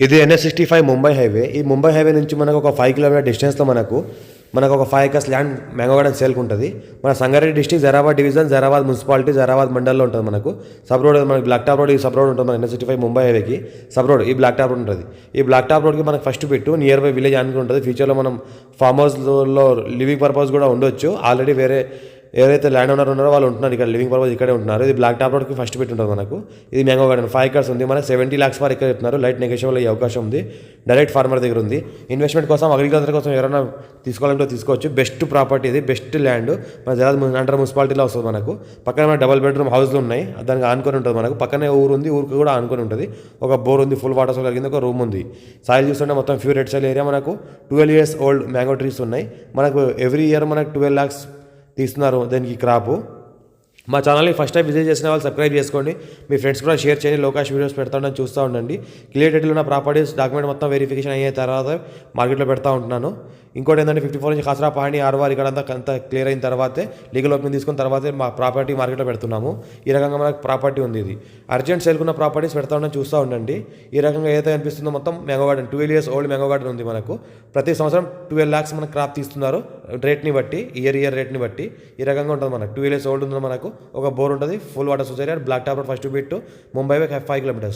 ఇది NS sixty five Mumbai highway ఈ Mumbai highway నుంచి మనకు ఒక ఫైవ్ కిలోమీటర్ డిస్టెన్స్లో మనకు మనకు ఒక five acres land mango garden సేల్కి ఉంటుంది. మన Sangareddy district Zaheerabad division Zaheerabad municipality Zaheerabad మండల్లో ఉంటుంది మనకు. సబ్ రోడ్ మనకి బ్లాక్ టాప్ రోడ్ ఈ సబ్ రోడ్ ఉంటుంది మన ఎన్ఎస్ సిక్స్టీ ఫైవ్ ముంబై హైవేకి సబ్ రోడ్ ఈ బ్లాక్ టాప్ రోడ్ ఉంటుంది. ఈ బ్లాక్ టాప్ రోడ్కి మనకు ఫస్ట్ పెట్టు నియర్ బై విలేజ్ అనుకుంటుంది. ఉంటుంది ఫ్యూచర్లో మనం ఫామ్ హౌస్లో లివింగ్ పర్పస్ కూడా ఉండొచ్చు. ఆల్రెడీ వేరే ఎవరైతే ల్యాండ్ ఓనర్ ఉన్నారో వాళ్ళు ఉంటున్నారు ఇక్కడ లివింగ్ పర్పస్ ఇక్కడే ఉంటున్నారు. ఇది బ్లాక్ టాప్ రోడ్కి ఫస్ట్ పెట్టి ఉంటుంది మనకు. ఇది మ్యాంగో గార్డెన్ ఫైవ్ ఎకర్స్ ఉంది. మనకు సెవెంటీ లాక్స్ వరకు ఇక్కడ చెప్తున్నారు. లైట్ నెగోషియబుల్ అయ్యే అవకాశం ఉంది. డైరెక్ట్ ఫార్మర్ దగ్గర ఉంది. ఇన్వెస్ట్మెంట్ కోసం అగ్రికల్చర్ కోసం ఎవరైనా తీసుకోవాలంటే తీసుకోవచ్చు. బెస్ట్ ప్రాపర్టీ ఇది. బెస్ట్ ల్యాండ్ మన జరాద్ అంటర్ మున్సిపాలిటీలో వస్తుంది మనకు. పక్కన మన డబల్ బెడ్రూమ్ హౌస్లు ఉన్నాయి. దానికి ఆనుకొని ఉంటుంది మనకు. పక్కనే ఊరు ఉంది. ఊరికి కూడా ఆనుకొని ఉంటుంది. ఒక బోర్ ఉంది. ఫుల్ వాటర్ సోల్ కలిగింది. ఒక రూమ్ ఉంది. సాయిల్ చూస్తుంటే మొత్తం ఫ్యూ రెడ్ సైల్ ఏరియా మనకు. Twelve years old mango trees ఉన్నాయి. మనకు ఎవ్రీ ఇయర్ మనకు ట్వెల్వ్ ల్యాక్స్ తీస్తున్నారు దానికి క్రాపు మా ఛానల్ని ఫస్ట్ టైం విజిట్ చేసిన వాళ్ళు సబ్స్క్రైబ్ చేసుకోండి. మీ ఫ్రెండ్స్ కూడా షేర్ చేయండి లోకాష్ వీడియోస్ పెడతా ఉండని చూస్తూ ఉండండి. క్లియర్ డేట్లో ఉన్న ప్రాపర్టీస్ డాక్యుమెంట్ మొత్తం వెరిఫికేషన్ అయ్యే తర్వాత మార్కెట్లో పెడతా ఉంటున్నాను. ఇంకోటి ఏంటంటే ఫిఫ్టీ ఫోర్ నుంచి ఖాసరా పహాణి ఆర్వార్ ఇక్కడ అంతా అంత క్లియర్ అయిన తర్వాతే లీగల్ ఓపెన్ తీసుకున్న తర్వాతే మా ప్రాపర్టీ మార్కెట్లో పెడుతున్నాము. ఈ రకంగా మనకు ప్రాపర్టీ ఉంది ఇది. అర్జెంట్ సేల్కున్న ప్రాపర్టీస్ పెడతా ఉండని చూస్తూ ఉండండి. ఈ రకంగా ఏదైతే అనిపిస్తుందో మొత్తం mega garden twelve years old mega garden ఉంది మనకు. ప్రతి సంవత్సరం ట్వెల్వ్ ల్యాక్స్ మనకు క్రాప్ తీస్తున్నారు. రేట్ని బట్టి ఇయర్ ఇయర్ రేట్ని బట్టి ఈ రకంగా ఉంటుంది మనకు. ట్వెల్వ్ ఇయర్స్ ఓల్డ్ ఉంది మనకు. ఒక బోర్ ఉంటుంది full water society black top first bit Mumbai five kilometres